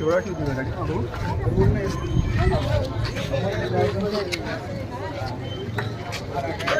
शिवरा शिवराठी होती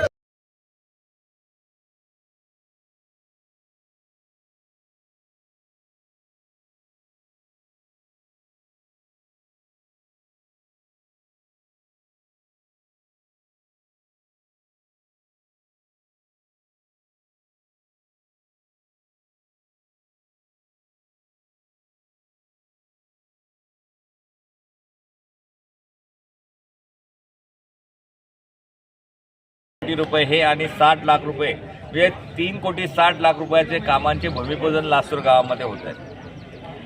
कोटी रुपये हे आणि साठ लाख रुपये म्हणजे तीन कोटी साठ लाख रुपयाचे कामांचे भूमिपूजन लासूर गावामध्ये होत आहे.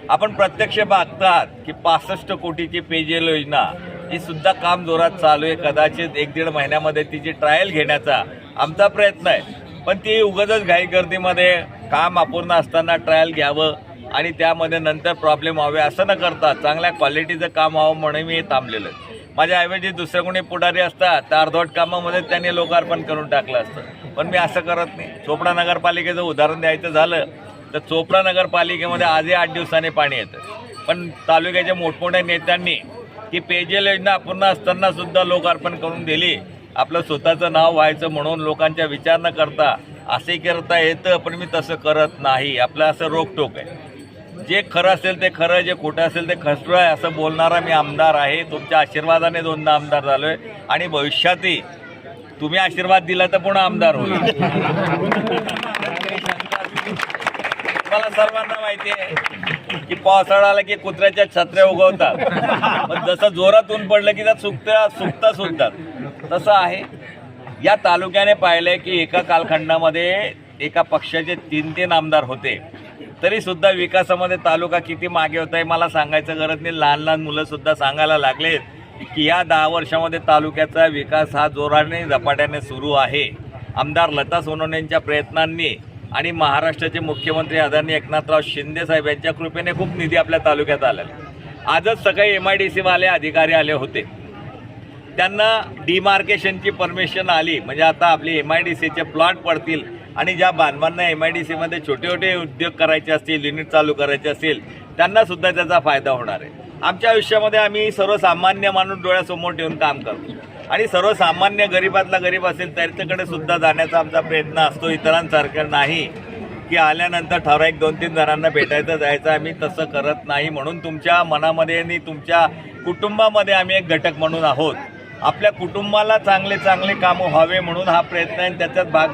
आपण प्रत्यक्ष बघतात की पासष्ट कोटीची पेजेल योजना ही सुद्धा काम जोरात चालू आहे. कदाचित एक दीड महिन्यामध्ये तिची ट्रायल घेण्याचा आमचा प्रयत्न आहे. पण ती उगाचच घाई गर्दीमध्ये काम अपूर्ण असताना ट्रायल घ्यावं आणि त्यामध्ये नंतर प्रॉब्लेम व्हावे असं न करता चांगल्या क्वालिटीचं काम व्हावं म्हणून मी थांबलेलं आहे. माझ्याऐवजी दुसरे कोणी पुढारी असतात तर अर्धवट कामामध्ये त्यांनी लोकार्पण करून टाकलं असतं. पण मी असं करत नाही. चोपडा नगरपालिकेचं उदाहरण द्यायचं झालं तर चोपडा नगरपालिकेमध्ये आजही आठ दिवसांनी पाणी येतं. पण तालुक्याच्या मोठमोठ्या नेत्यांनी की पेयजल योजना अपूर्ण असतानासुद्धा लोकार्पण करून दिली. आपलं स्वतःचं नाव व्हायचं म्हणून लोकांच्या विचार न करता असे करता येतं पण मी तसं करत नाही. आपलं असं रोकटोक आहे. जे खरं असेल ते खरं जे खोटं असेल ते खसरं आहे असं बोलणारा मी आमदार आहे. तुमच्या आशीर्वादाने दोनदा आमदार झालो आहे आणि भविष्यातही तुम्ही आशीर्वाद दिला तर पुन्हा आमदार होईल. मला सर्वांना माहिती आहे की पावसाळा आला की कुत्र्याच्या छत्र्या उगवतात. पण जसं जोरात ऊन पडलं की त्या सुकत्या सुकता सुकतात. तसं आहे. या तालुक्याने पाहिलंय की एका कालखंडामध्ये एका पक्षाचे तीन तीन आमदार होते. तरी सुद्धा विकासामध्ये तालुका किती मागे होत आहे मला सांगायचं गरज नाही. लहान लहान मुलं सुद्धा सांगायला लागलेत की या दहा वर्षामध्ये तालुक्याचा विकास हा जोराने झपाट्याने सुरू आहे. आमदार लता सोनवणेंच्या प्रयत्नांनी आणि महाराष्ट्राचे मुख्यमंत्री आदरणीय एकनाथराव शिंदे साहेब यांच्या कृपेने खूप निधी आपल्या तालुक्यात आलेला आजच सकाळी एम आय डी सीवाले अधिकारी आले होते. त्यांना डिमार्केशनची परमिशन आली. म्हणजे आता आपली एम आय डी सीचे प्लॉट पडतील. आणि ज्या बांधवांना एम आय डी सीमध्ये छोटे छोटे उद्योग करायचे असतील युनिट चालू करायचे असतील त्यांना सुद्धा त्याचा फायदा होणार आहे. आमच्या आयुष्यामध्ये आम्ही सर्वसामान्य माणूस डोळ्यासमोर ठेवून काम करतो. आणि सर्वसामान्य गरीबातला गरीब असेल त्याच्याकडे सुद्धा जाण्याचा आमचा प्रयत्न असतो. इतरांसारखं नाही की आल्यानंतर ठराविक दोन तीन जणांना भेटायचं जायचं आम्ही तसं करत नाही. म्हणून तुमच्या मनामध्ये आणि तुमच्या कुटुंबामध्ये आम्ही एक घटक म्हणून आहोत. आपल्या कुटुंबाला चांगले चांगले कामं व्हावे म्हणून हा प्रयत्न आहे आणि त्याच्यात भाग